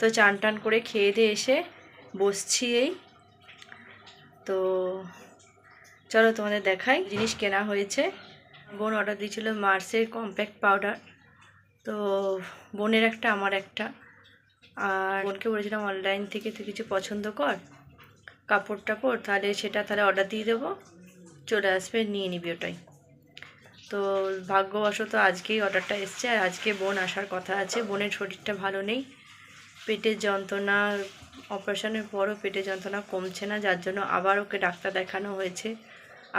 তো চান টান করে খেয়ে দিয়ে এসে বসছি এই। তো চলো তোমাদের দেখাই জিনিস কেনা হয়েছে। বোন অর্ডার দিয়েছিল মার্সের কম্প্যাক্ট পাউডার তো বোনের একটা, আমার একটা। আর বোনকে বলেছিলাম অনলাইন থেকে তুই কিছু পছন্দ কর, কাপড় টাপড়, তাহলে সেটা তাহলে অর্ডার দিয়ে দেবো। চলে আসবে, নিয়ে নিবি ওটাই। তো ভাগ্যবশত আজকেই অর্ডারটা এসছে। আর আজকে বোন আসার কথা আছে। বোনের শরীরটা ভালো নেই। পেটের যন্ত্রণা, অপারেশনের পরও পেটের যন্ত্রণা কমছে না, যার জন্য আবার ওকে ডাক্তার দেখানো হয়েছে,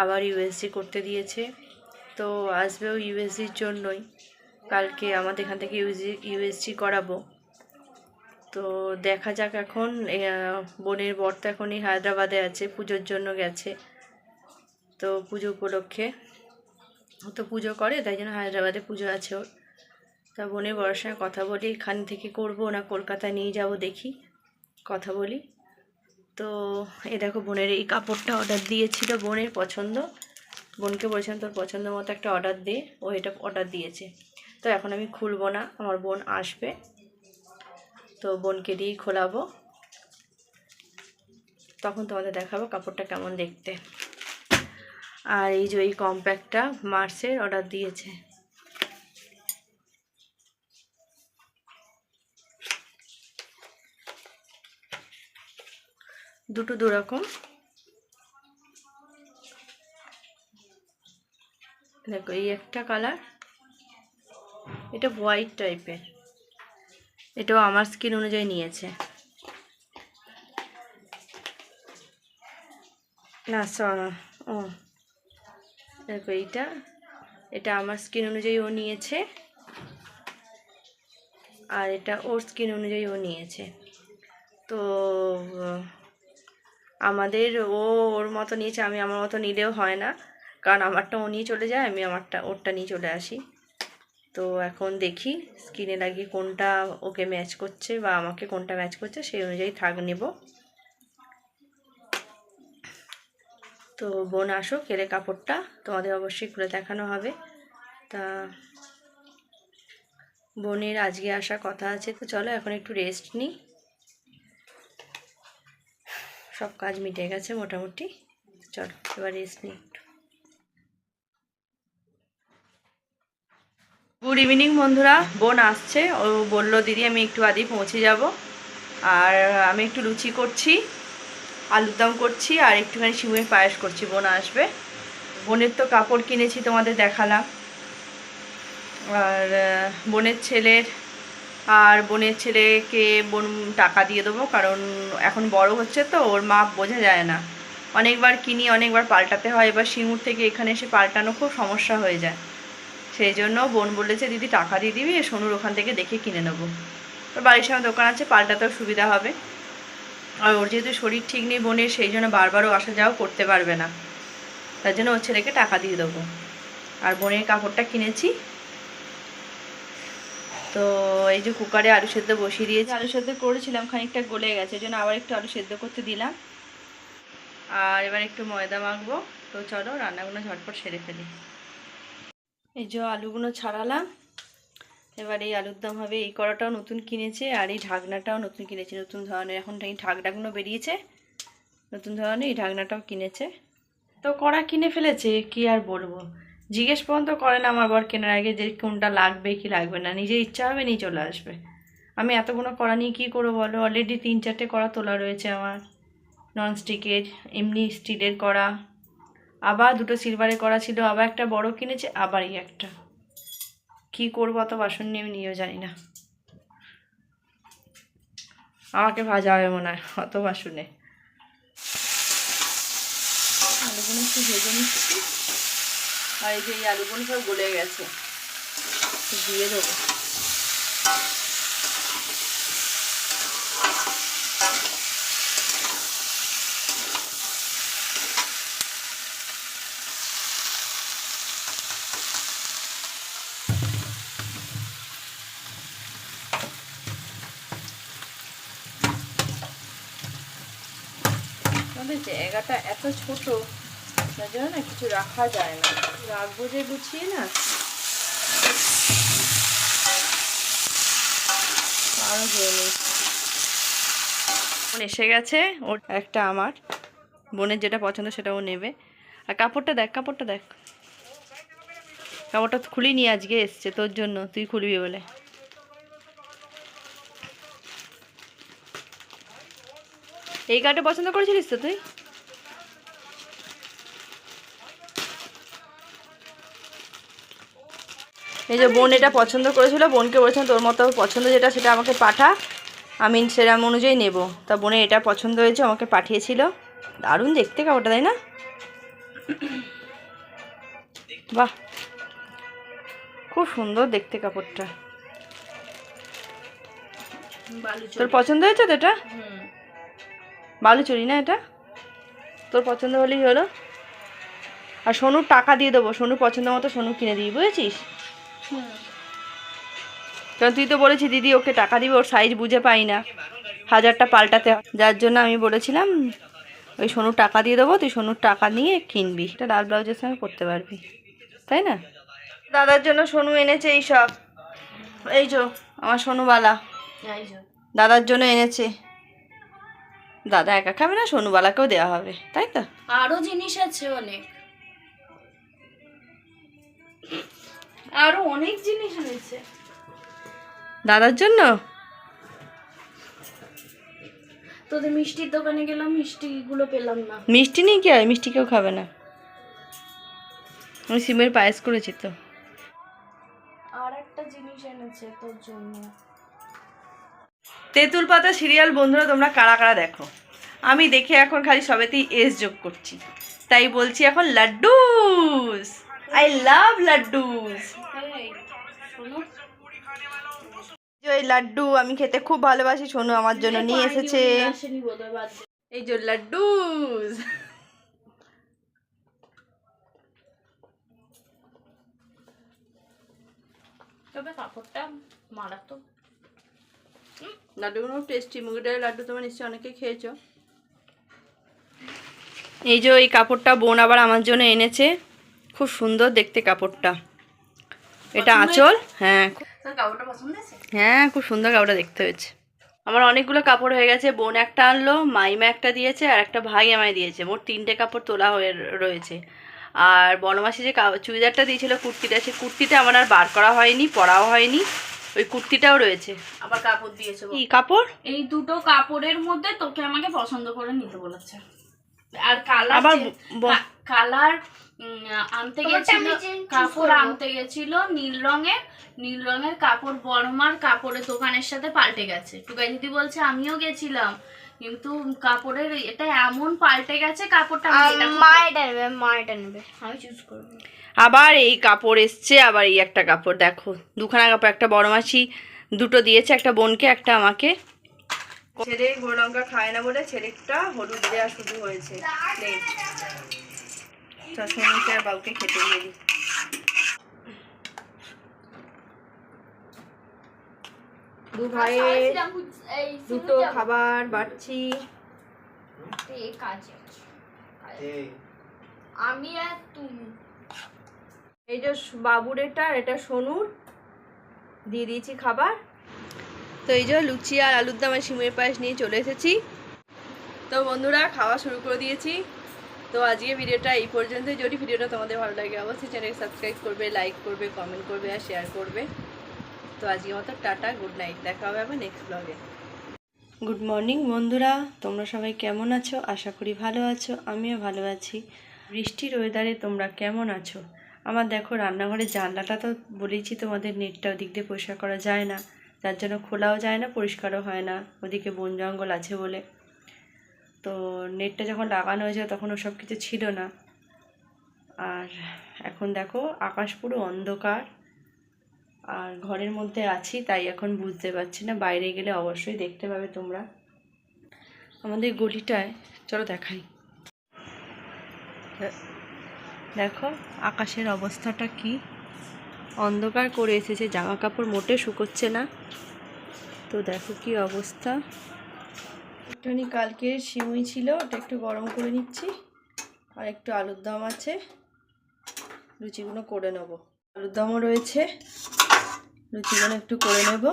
আবার ইউএসজি করতে দিয়েছে। তো আসবেও ইউএসজির জন্যই। কালকে আমাদের এখান থেকে ইউজি ইউএসজি করাবো। তো দেখা যাক এখন বোনের বর তো এখনই হায়দ্রাবাদে আছে, পুজোর জন্য গেছে। তো পুজো উপলক্ষে। তো পুজো করে, তাই জন্য হায়দ্রাবাদে পুজো আছে ওর। তা বোনের বড়োর সঙ্গে কথা বলি, এখান থেকে করব না কলকাতায় নিয়ে যাব দেখি, কথা বলি। তো এ দেখো বোনের এই কাপড়টা অর্ডার দিয়েছিল বোনের পছন্দ। বোনকে বলেছিলাম, তোর পছন্দ মতো একটা অর্ডার দে, ও এটা অর্ডার দিয়েছে। তো এখন আমি খুলবো না, আমার বোন আসবে। তো বোনকে দিয়েই খোলাবো। তখন তোমাদের দেখাবো কাপড়টা কেমন দেখতে। আর এই যে এই কম্প্যাক্টটা মার্সের অর্ডার দিয়েছে। দুটো দু রকম। দেখো, এই একটা কালার এটা হোয়াইট টাইপের এটাও আমার স্কিন অনুযায়ী নিয়েছে। না ও। দেখো, এইটা, এটা আমার স্কিন অনুযায়ী ও নিয়েছে। আর এটা ওর স্কিন অনুযায়ী ও নিয়েছে। তো আমাদের ও ওর মতো নিয়েছে, আমি আমার মতো নিলেও হয় না। কারণ আমারটা ও নিয়ে চলে যায়, আমি আমারটা, ওরটা নিয়ে চলে আসি। তো এখন দেখি স্কিনে লাগিয়ে কোনটা ওকে ম্যাচ করছে বা আমাকে কোনটা ম্যাচ করছে, সেই অনুযায়ী থাক নেব। তো বোন আসো কেলে কাপড়টা তোমাদের অবশ্যই খুলে দেখানো হবে। তা বোনের আজকে আসার কথা আছে, তো চলো এখন একটু রেস্ট নিই। সব কাজ মিটে গেছে মোটামুটি। চলো, এবার রেস্ট নিই একটু। গুড ইভিনিং বন্ধুরা, বোন আসছে। ও বলল, দিদি, আমি একটু আদি পৌঁছে যাব। আর আমি একটু লুচি করছি, আলুর দম করছি, আর একটুখানি শিমের পায়েস করছি। বোন আসবে। বোনের তো কাপড় কিনেছি তোমাদের দেখালাম। আর বোনের ছেলের আর বোনের ছেলেকে বোন টাকা দিয়ে দেবো, কারণ এখন বড় হচ্ছে তো, ওর মাপ বোঝা যায় না। অনেকবার কিনি, অনেকবার পাল্টাতে হয়। এবার সিঙ্গুর থেকে এখানে এসে পাল্টানো খুব সমস্যা হয়ে যায়। সেই জন্য বোন বলেছে, দিদি, টাকা দিয়ে দিবি, সোনুর ওখান থেকে দেখে কিনে নেব। ওর বাড়ির সামনে দোকান আছে, পাল্টাতেও সুবিধা হবে। আর ওর যেহেতু শরীর ঠিক নেই বোনের, সেই জন্য বারবারও আসা যাওয়া করতে পারবে না। তার জন্য ওর ছেলেকে টাকা দিয়ে দেবো। আর বোনের কাপড়টা কিনেছি। তো এই যে কুকারে আলু সেদ্ধ বসিয়ে দিয়েছি। আলু সেদ্ধ করেছিলাম, খানিকটা গলে গেছে ওই জন্য আবার একটু আলু সেদ্ধ করতে দিলাম। আর এবার একটু ময়দা মাখবো। তো চলো, রান্নাগুলো ঝটপট সেরে ফেলি। এই যে আলুগুলো ছাড়ালাম। এবার এই আলুর দম হবে, এই কড়াটাও নতুন কিনেছে, আর এই ঢাকনাটাও নতুন কিনেছে। নতুন ধরনের, এখন এই ঢাকনাগুলো বেরিয়েছে। নতুন ধরনের এই ঢাকনাটাও কিনেছে। তো কড়া কিনে ফেলেছে, কি আর বলব? জিজ্ঞেস পর্যন্ত করে না আমার বর কেনার আগে যে কোনটা লাগবে, কি লাগবে না। নিজের ইচ্ছা হবে নিয়ে চলে আসবে। আমি এতগুলো কড়া নিয়ে কী করব বলো? অলরেডি তিন চারটে কড়া তোলা রয়েছে আমার। ননস্টিকের এমনি স্টিলের করা। আবার দুটো সিলভারের করা ছিল। আবার একটা বড় কিনেছে, আবারই একটা। কি করব? অত বাসন নিয়ে আমি নিয়েও জানি না। আমাকে ভাজা হবে মনে হয়, অত বাসনে। আলুগুলো একটু ভেজে নিচ্ছি। আর এই যে এই আলুগুলো সব গলে গেছে। দিয়ে দেবো। আমাদের জায়গাটা এত ছোট। তার জন্য না কিছু রাখা যায় না। রাখব যে গুছিয়ে না। আরও এসে গেছে ওর একটা আমার। বোনের যেটা পছন্দ সেটা ও নেবে। আর কাপড়টা দেখ কাপড়টা দেখ। কাপড়টা খুলিনি আজকে, এসছে তোর জন্য। তুই খুলবি বলে। এই কার্ডটা পছন্দ করেছিলিস তো তুই? এই যে বোন এটা পছন্দ করেছিল, বোনকে বলেছিলাম, তোর মতো পছন্দ যেটা, সেটা আমাকে পাঠা, আমি সেরকম অনুযায়ী নেব। তা বোনে এটা পছন্দ হয়েছে, আমাকে পাঠিয়েছিল। দারুণ দেখতে কাপড়টা, তাই না? বাহ! খুব সুন্দর দেখতে কাপড়টা। তোর পছন্দ হয়েছে তো এটা? বালুচুরি না এটা? তোর পছন্দ হলেই হলো। আর সোনুর টাকা দিয়ে দেবো, সোনুর পছন্দ মতো সোনু কিনে দিবি, বুঝেছিস? কারণ তুই তো বলেছি দিদি ওকে টাকা দিবে ওর সাইজ বুঝে পাই না। হাজারটা পাল্টাতে। যার জন্য আমি বলেছিলাম ওই সোনুর টাকা দিয়ে দেবো তুই সোনুর টাকা নিয়ে কিনবি। এটা লাল ব্লাউজের সঙ্গে করতে পারবি। তাই না? দাদার জন্য সোনু এনেছে এই সব। এই যো আমার সোনুবালা। দাদার জন্য এনেছে। দাদা একা খাবে না সোনুবালাকেও দেওয়া হবে। তাই তো? আরও জিনিস আছে অনেক। আরও অনেক জিনিস রয়েছে দাদার জন্য? তোদের মিষ্টির দোকানে গেলাম মিষ্টিগুলো পেলাম না। মিষ্টি নেই কি হয় মিষ্টি কেউ খাবে না। আমি সিমের পায়েস করেছি তো। আর একটা জিনিস এনেছে তোর জন্য। তেঁতুল পাতা সিরিয়াল বন্ধুরা তোমরা কারা কারা দেখো? আমি দেখে এখন খালি সবেতেই এস যোগ করছি। তাই বলছি এখন লাড্ডুস! আই লাভ লাড্ডুস এই, শোনো যে ওই লাড্ডু আমি খেতে খুব ভালোবাসি সোনু আমার জন্য নিয়ে এসেছে। এই যে লাড্ডুস। তবে কাপড়টা মারাত্মক। লাড্ডুগুলো টেস্টি মুগের ডালের লাড্ডু তোমার নিশ্চয়ই অনেকে খেয়েছো। এই যে এই কাপড়টা বোন আবার আমার জন্য এনেছে। খুব সুন্দর দেখতে কাপড়টা। এটা আঁচল? হ্যাঁ। হ্যাঁ খুব সুন্দর কাপড়টা দেখতে হয়েছে। আমার অনেকগুলো কাপড় হয়ে গেছে। বোন একটা আনলো মাইমা একটা দিয়েছে আর একটা ভাই আমায় দিয়েছে। মোট তিনটে কাপড় তোলা হয়ে রয়েছে। আর বনমাসি যে চুড়িদারটা দিয়েছিল কুর্তিটা সে কুর্তিটা আমার আর বার করা হয়নি পরাও হয়নি। ওই কুর্তিটাও রয়েছে। আবার কাপড় দিয়েছে। কি কাপড়? এই দুটো কাপড়ের মধ্যে তোকে আমাকে পছন্দ করে নিতে বলেছে। আর কালার আবার কালার উম, আনতে গেছিল কাপড় আনতে গেছিল নীল রঙের নীল রঙের কাপড় বড়মার কাপড়ের দোকানের সাথে পাল্টে গেছে। টুকাই দিদি বলছে আমিও গেছিলাম। কিন্তু কাপড়ের এটা এমন পাল্টে গেছে কাপড়টা আমি এটা খুব- মা নেবে মা নেবে। আমি চুজ করব। আবার এই কাপড় এসছে আবার এই একটা কাপড় দেখো। দুখানা কাপড় একটা বড় মাসি দুটো দিয়েছে একটা বোনকে একটা আমাকে। ছেলে গুঁড়ো লঙ্কা খায় না বলে ছেলেটা হলুদ দেওয়া শুরু হয়েছে। সসমুখে আর বাবুকে খেতে দিয়ে দিই। দু ভাইয়ের দুটো খাবার বাড়ছি। কাজে আমি আর তুমি। এই যে বাবুর এটা এটা সোনুর। দিয়ে দিয়েছি খাবার। তো এই যে লুচি আর আলুর দম আর সিমের পায়েস নিয়ে চলে এসেছি। তো বন্ধুরা খাওয়া শুরু করে দিয়েছি। তো আজকে ভিডিওটা এই পর্যন্ত যদি ভিডিওটা তোমাদের ভালো লাগে, অবশ্যই চ্যানেল সাবস্ক্রাইব করবে লাইক করবে কমেন্ট করবে আর শেয়ার করবে। তো আজকে মতো টাটা গুড নাইট দেখা হবে আবার নেক্সট ব্লগে গুড মর্নিং বন্ধুরা। তোমরা সবাই কেমন আছো? আশা করি ভালো আছো, আমিও ভালো আছি। বৃষ্টির ওয়েদারে তোমরা কেমন আছো? আমার দেখো, রান্নাঘরের জানলাটা তো বলেইছি তোমাদের নেটটা ওদিক দিয়ে পরিষ্কার করা যায় না। যার জন্য খোলাও যায় না, পরিষ্কারও হয় না। ওদিকে বন জঙ্গল আছে বলে। তো নেটটা যখন লাগানো হয়েছে তখন ওসব কিছু ছিল না। আর এখন দেখো আকাশ পুরো অন্ধকার। আর ঘরের মধ্যে আছি, তাই এখন বুঝতে পারছি না। বাইরে গেলে অবশ্যই দেখতে পাবে তোমরা। আমাদের গলিটায়, চলো দেখাই। দেখো আকাশের অবস্থাটা কি? অন্ধকার করে এসেছে জামা কাপড় মোটে শুকোচ্ছে না। তো দেখো কি অবস্থা। একটুখানি কালকের সিমুই ছিল ওটা একটু গরম করে নিচ্ছি। আর একটু আলুর দম আছে লুচিগুলো করে নেব। আলুর দমও রয়েছে লুচিগুলো একটু করে নেব।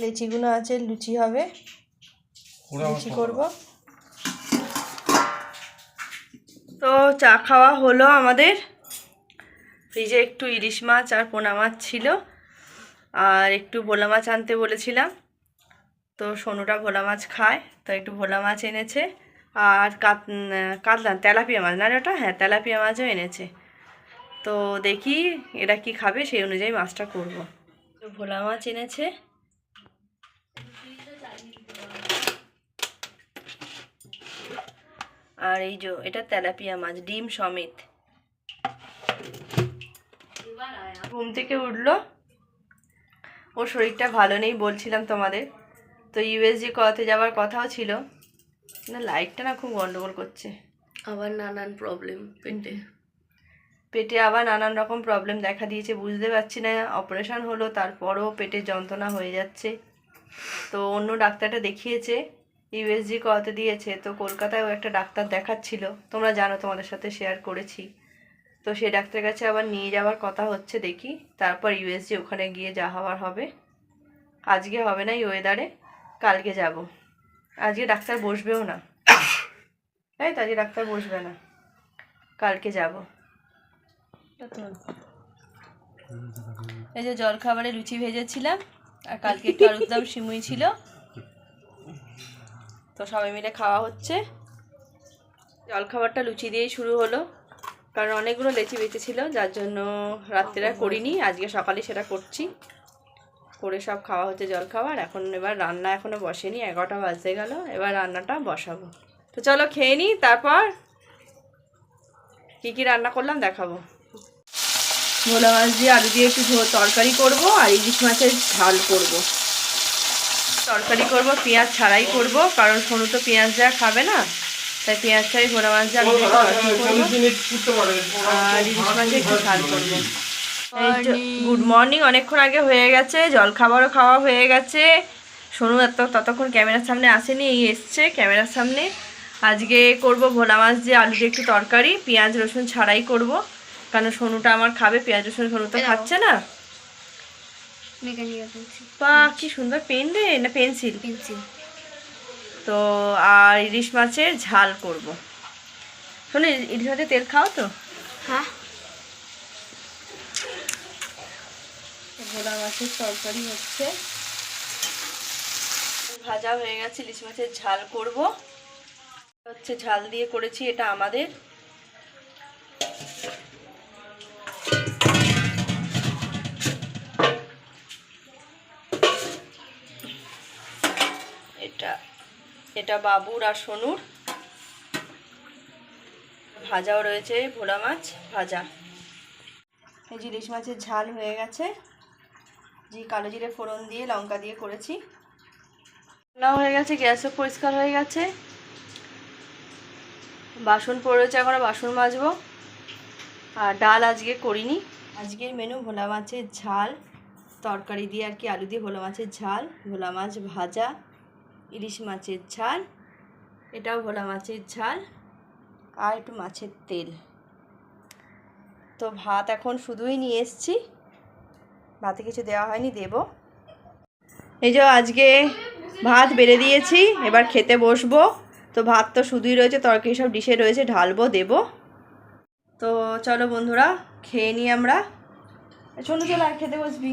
লেচিগুলো আছে লুচি হবে। লুচি করব। তো চা খাওয়া হলো আমাদের। ফ্রিজে একটু ইলিশ মাছ আর পোনা মাছ ছিল। আর একটু ভোলা মাছ আনতে বলেছিলাম। তো সোনুটা ভোলা মাছ খায়, তো একটু ভোলা মাছ এনেছে। আর কাত কাতলা তেলাপিয়া মাছ, না ওটা? হ্যাঁ তেলাপিয়া মাছও এনেছে। তো দেখি এরা কি খাবে, সেই অনুযায়ী মাছটা করব। তো ভোলা মাছ এনেছে। আর এই যে, এটা তেলাপিয়া মাছ, ডিম সমেত। ঘুম থেকে উঠল। ওর শরীরটা ভালো নেই বলছিলাম তোমাদের। তো ইউএসজি করাতে যাওয়ার কথাও ছিল। না লাইটটা না খুব গন্ডগোল করছে। আবার নানান প্রবলেম পেটে। পেটে আবার নানান রকম প্রবলেম দেখা দিয়েছে বুঝতে পারছি না। অপারেশন হলো তারপরও পেটে যন্ত্রণা হয়ে যাচ্ছে। তো অন্য ডাক্তারটা দেখিয়েছে ইউএসজি করাতে দিয়েছে। তো কলকাতায়ও একটা ডাক্তার দেখাচ্ছিল। তোমরা জানো তোমাদের সাথে শেয়ার করেছি। তো সেই ডাক্তারের কাছে আবার নিয়ে যাওয়ার কথা হচ্ছে দেখি। তারপর ইউএসজি ওখানে গিয়ে যা হওয়ার হবে। আজকে হবে না এই ওয়েদারে কালকে যাব। আজকে ডাক্তার বসবেও না। তাই তো, আজকে ডাক্তার বসবে না। কালকে যাব। এই যে জলখাবারে লুচি ভেজেছিলাম, আর কালকে একটু আলুর দাম সিমুই ছিল। তো সবাই মিলে খাওয়া হচ্ছে। জলখাবারটা লুচি দিয়েই শুরু হলো। কারণ অনেকগুলো লেচি বেঁচেছিল, যার জন্য রাত্রে আর করিনি। আজকে সকালে সেটা করছি। করে সব খাওয়া হচ্ছে জলখাবার এখন এবার রান্না এখনও বসেনি, এগারোটা বাজতে গেল, এবার রান্নাটা বসাবো। তো চলো খেয়ে নিই, তারপর কী কী রান্না করলাম দেখাবো। ভোলা মাছ দিয়ে আলু দিয়ে একটু তরকারি করব আর ইলিশ মাছের ঝাল করব। তরকারি করব, পেঁয়াজ ছাড়াই করব, কারণ সোনু তো পেঁয়াজ দেওয়া খাবে না, তাই পেঁয়াজ ছাড়াই ভোলা মাছ দিয়ে আর ইলিশ মাছের একটু ঝাল করব। গুড মর্নিং অনেকক্ষণ আগে হয়ে গেছে জল খাবারও খাওয়া হয়ে গেছে। সোনু এত ততক্ষণ ক্যামেরার সামনে আসেনি এই এসছে ক্যামেরার সামনে। আজকে করব ভোলা মাছ দিয়ে আলু দিয়ে একটু তরকারি পেঁয়াজ রসুন ছাড়াই করব। কারণ সোনুটা আমার খাবে পেঁয়াজ রসুন সোনু তো খাচ্ছে না। বা কি সুন্দর পেন রে না পেন্সিল? পেন্সিল। তো আর ইলিশ মাছের ঝাল করব। শোনো ইলিশ মাছের তেল খাও তো? হ্যাঁ। ভোলা মাছের তরকারি হচ্ছে। ভাজা হয়ে গেছে, ইলিশ মাছের ঝাল করব। হচ্ছে ঝাল দিয়ে করেছি, এটা আমাদের। এটা এটা বাবুর আর সোনুর। ভাজাও রয়েছে ভোলা মাছ, ভাজা। এই যে ইলিশ মাছের ঝাল হয়ে গেছে। জি কালো জিরে ফোড়ন দিয়ে লঙ্কা দিয়ে করেছি। রান্নাও হয়ে গেছে গ্যাসও পরিষ্কার হয়ে গেছে। বাসন পড়েছে এখন বাসন মাজবো। আর ডাল আজকে করিনি। আজকের মেনু ভোলা মাছের ঝাল। তরকারি দিয়ে আর কি আলু দিয়ে ভোলা মাছের ঝাল ভোলা মাছ ভাজা ইলিশ মাছের ঝাল এটাও ভোলা মাছের ঝাল আর একটু মাছের তেল। তো ভাত এখন শুধুই নিয়ে এসছি। ভাতে কিছু দেওয়া হয়নি দেব। এই যে আজকে ভাত বেড়ে দিয়েছি এবার খেতে বসবো। তো ভাত তো শুধুই রয়েছে তরকারি সব ডিশে রয়েছে ঢালবো দেব। তো চলো বন্ধুরা খেয়ে নিই আমরা। শোনো চলো আর খেতে বসবি।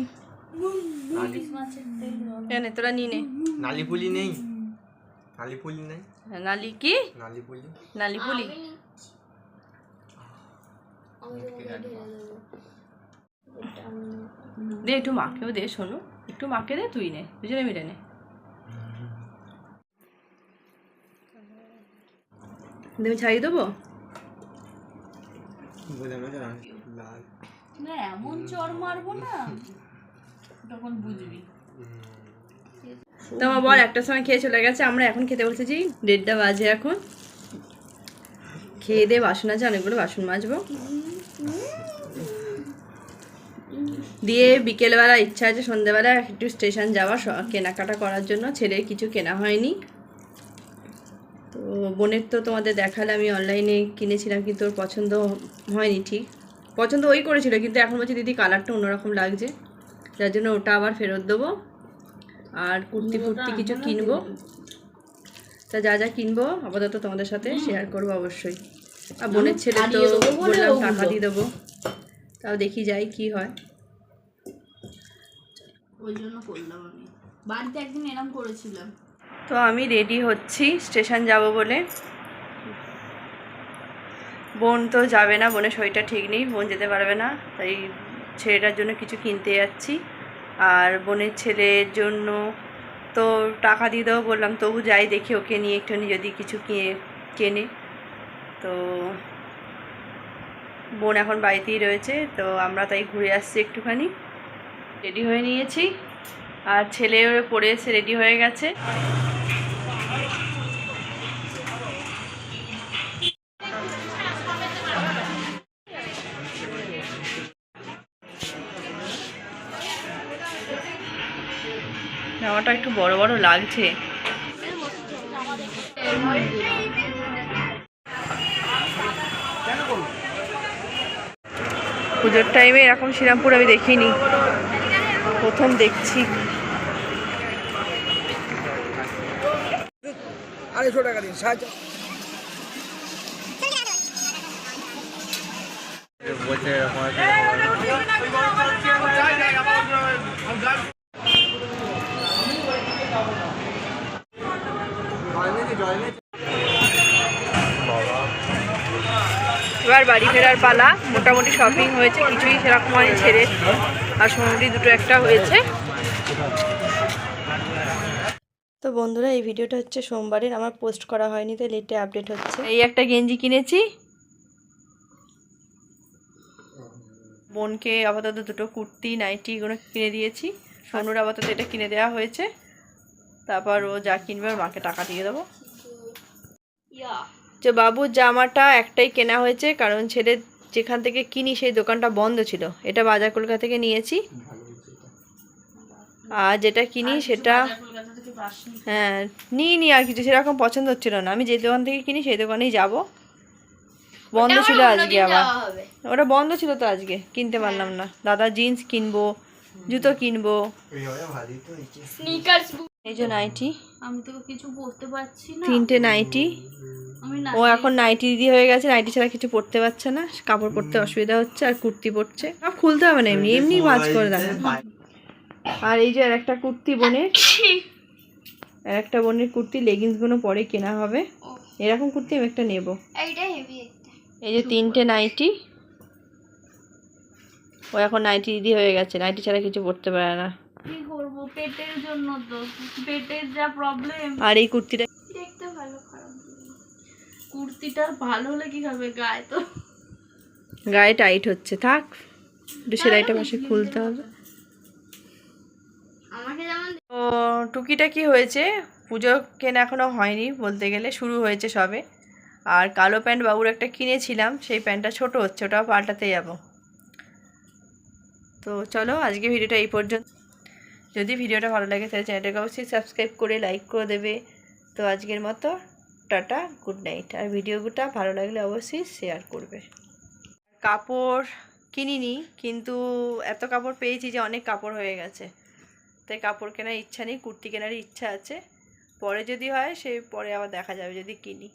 কেন তোরা নিয়ে নে। নালি পুলি নেই? নালি পুলি নেই? নালি কি? নালি পুলি নালি পুলি দে একটু মাকেও দে শোনো। একটু মাকে দে তুই নে। দুজনে মিলে নে। তুমি ছাড়িয়ে দেবো? না এমন চর মারবো না। তখন বুঝবি। তো আমার বল একটার সময় খেয়ে চলে গেছে আমরা এখন খেতে বসেছি। দেড়টা বাজে এখন। খেয়ে দিয়ে বাসন আছে অনেকগুলো বাসন মাজবো। দিয়ে বিকেলবেলা ইচ্ছা আছে সন্ধ্যেবেলা একটু স্টেশন যাওয়ার স- কেনাকাটা করার জন্য। ছেলের কিছু কেনা হয়নি। তো বোনের তো তোমাদের দেখালে আমি অনলাইনে কিনেছিলাম কিন্তু ওর পছন্দ হয়নি ঠিক। পছন্দ ওই করেছিল কিন্তু এখন বলছি দিদি কালারটা অন্যরকম লাগছে। যার জন্য ওটা আবার ফেরত দেবো। আর কুর্তি ফুর্তি কিছু কিনবো। তা? যা যা কিনবো আপাতত তোমাদের সাথে শেয়ার করব অবশ্যই। আর বোনের ছেলে তো বললাম টাকা দিয়ে দেবো। তাও দেখি যাই কি হয়। ওই জন্য করলাম আমি। বাড়িতে একদিন এরম করেছিলাম। তো আমি রেডি হচ্ছি স্টেশন যাব বলে। বোন তো যাবে না, বোনের শরীরটা ঠিক নেই, বোন যেতে পারবে না, তাই ছেলেটার জন্য কিছু কিনতে যাচ্ছি। আর বোনের ছেলের জন্য তো টাকা দিয়ে দেবো বললাম, তবু যাই দেখি ওকে নিয়ে একটুখানি যদি কিছু কিনে, কেনে। তো বোন এখন বাড়িতেই রয়েছে, তো আমরা তাই ঘুরে আসছি একটুখানি। রেডি হয়ে নিয়েছি। আর ছেলে পড়ে এসে রেডি হয়ে গেছে। জামাটা একটু বড় বড় লাগছে। পুজোর টাইমে এরকম শ্রীরামপুর আমি দেখিনি। প্রথম দেখছি। আড়াইশো টাকা দিন সাহায্য এবার বাড়ি ফেরার পালা মোটামুটি শপিং হয়েছে কিছুই সেরকম হয়নি ছেড়ে আর সোনালি দুটো একটা হয়েছে। তো বন্ধুরা এই ভিডিওটা হচ্ছে সোমবারের আমার পোস্ট করা হয়নি তাই লেটে আপডেট হচ্ছে। এই একটা গেঞ্জি কিনেছি। বোনকে আপাতত দুটো কুর্তি নাইটি এগুলো কিনে দিয়েছি। সোনুর আপাতত এটা কিনে দেওয়া হয়েছে। তারপর ও যা কিনবে ওর মাকে টাকা দিয়ে দেবো। ইয়া যে বাবুর জামাটা একটাই কেনা হয়েছে কারণ ছেলে যেখান থেকে কিনি সেই দোকানটা বন্ধ ছিল। এটা বাজার কলকাতা থেকে নিয়েছি। আর যেটা কিনি সেটা হ্যাঁ নিই নি আর কিছু সেরকম পছন্দ হচ্ছিল না। আমি যে দোকান থেকে কিনি সেই দোকানেই যাব। বন্ধ ছিল আজকে আবার। ওটা বন্ধ ছিল তো আজকে কিনতে পারলাম না। দাদা জিন্স কিনবো জুতো কিনবো। এই যে নাইটি আমি তো কিছু পড়তে পারছি না। তিনটে নাইটি ও এখন নাইটি দিদি হয়ে গেছে নাইটি ছাড়া কিছু পরতে পারছে না। কাপড় পরতে অসুবিধা হচ্ছে আর কুর্তি পরছে। আর খুলতে হবে না এমনি এমনি ভাজ করে দেখো আর এই যে আর একটা কুর্তি বোনের। আর একটা বোনের কুর্তি লেগিংসগুলো পরে কেনা হবে। এরকম কুর্তি আমি একটা নেব। এইটা হেভি একটা। এই যে তিনটে নাইটি ও এখন নাইটি দিদি হয়ে গেছে নাইটি ছাড়া কিছু পরতে পারে না। কি করব? পেটের জন্য তো। পেটের যা প্রবলেম আর এই কুর্তিটা দেখতে ভালো খারাপ কুর্তিটার ভালো হলে কি হবে? গায়ে তো। গায়ে টাইট হচ্ছে থাক। একটু সেলাইটা পাশে খুলতে হবে। আমাকে যেমন তো টুকিটাকি হয়েছে? পুজো কেনা এখনও হয়নি বলতে গেলে শুরু হয়েছে সবে। আর কালো প্যান্ট বাবুর একটা কিনেছিলাম সেই প্যান্টটা ছোট হচ্ছে ওটাও পাল্টাতে যাব। তো চলো আজকে ভিডিওটা এই পর্যন্ত। যদি ভিডিওটা ভালো লাগে তাহলে চ্যানেলটাকে অবশ্যই সাবস্ক্রাইব করে লাইক করে দেবে। তো আজকের মতো টাটা গুড নাইট আর ভিডিওটা ভালো লাগলে অবশ্যই শেয়ার করবে। কাপড় কিনিনি, কিন্তু এত কাপড় পেয়েছি যে অনেক কাপড় হয়ে গেছে। তাই কাপড় কেনার ইচ্ছা নেই, কুর্তি কেনার ইচ্ছা আছে। পরে যদি হয় সে পরে আবার দেখা যাবে যদি কিনি।